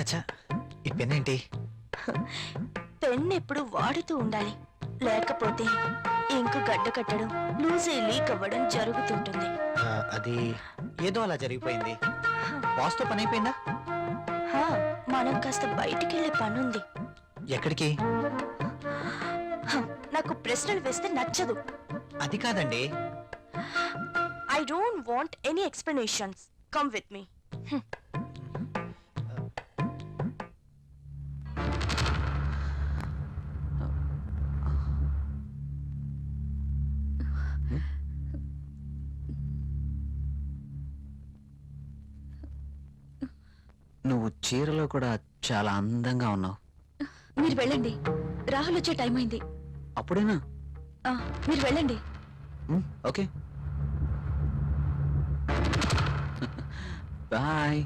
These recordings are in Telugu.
చచ్చా ఈ పెన్ ఏంటి పెన్ ఎప్పుడు వాడుతూ ఉండాలి. లేకపోతే ఇంకు గడ్డ కట్టడం లూజ్ లీక్ అవ్వడం జరుగుతుంటుంది. ఆ, అది ఏదో అలా జరిగిపోయింది. బాస్తో పని అయిపోయిందా హా, మనం కాస్త బయటికి వెళ్ళే పనుంది. ఎక్కడికి? హ, నాకు ప్రశ్నలు వేస్తే నచ్చదు. అది కాదండి. I don't want any explanations. Come with me. నువ్వు చీరలో కూడా చాలా అందంగా ఉన్నావు. మీరు వెళ్ళండి. రాహుల్ వచ్చే టైం అయింది. అప్పుడేనా? ఆ, మీరు వెళ్ళండి. Okay. Bye.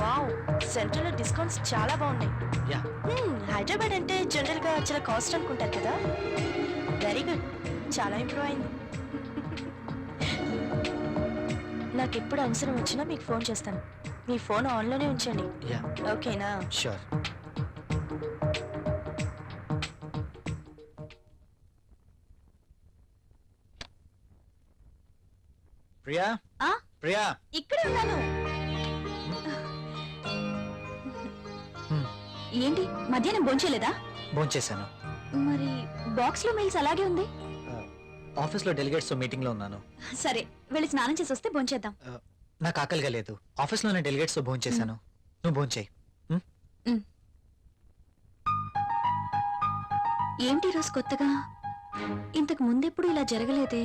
Wow central discounts చాలా బాగున్నాయి. యా. హైదరాబాద్ అంటే జనరల్గా చాలా కాస్ట్ అనుకుంటారు కదా? వెరీ గుడ్ చాలా ఇంప్రూవ్ అయింది. నాకు ఎప్పుడు అవసరం వచ్చినా మీకు ఫోన్ చేస్తాను. మీ ఫోన్ ఆన్లోనే ఉంచండి. యా ఓకేనా? షూర్ ప్రియా? ఆ? ప్రియా? ఇక్కడే ఉన్నాను. ఏంటి? మధ్యాహ్నం భోంచేలేదా భోంచేశాను. మరి బాక్స్లో మెయిల్స్ అలాగే ఉంది. ఆఫీస్లో డెలిగేట్స్ మీటింగ్లో ఉన్నాను. సరే వెళ్ళి స్నానం చేసి వస్తే భోంచేద్దాం. నాకు ఆకలిగా లేదు. ఆఫీస్లోనే డెలిగేట్స్తో భోంచేశాను. నువ్వు భోంచేయి. ఏంటి రోజు కొత్తగా? ఇంతకు ముందెప్పుడు ఇలా జరగలేదే?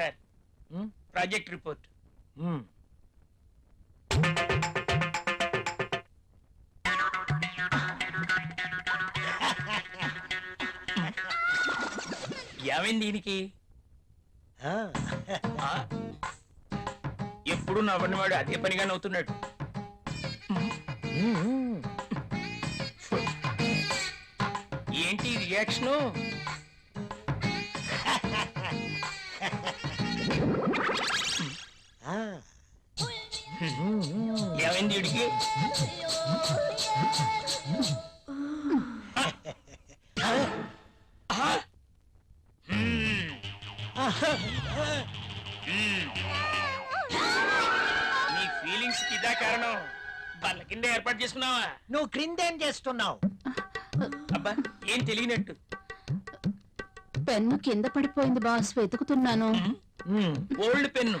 సార్. ప్రాజెక్ట్ రిపోర్ట్ ఏమైంది దీనికి ఆ? ఎప్పుడు నవ్వనివాడు అదే పనిగా నవ్వుతున్నాడు. ఏంటి రియాక్షను ఏమైంది వీడికి. నీ ఫీలింగ్స్ ఇదా కారణం? బల్ల కింద ఏర్పాటు చేసుకున్నావా? నువ్వు క్రిందేం చేస్తున్నావు? అబ్బా ఏం తెలియనట్టు. పెన్ను కింద పడిపోయింది బాస్ వెతుకుతున్నాను. Old pen.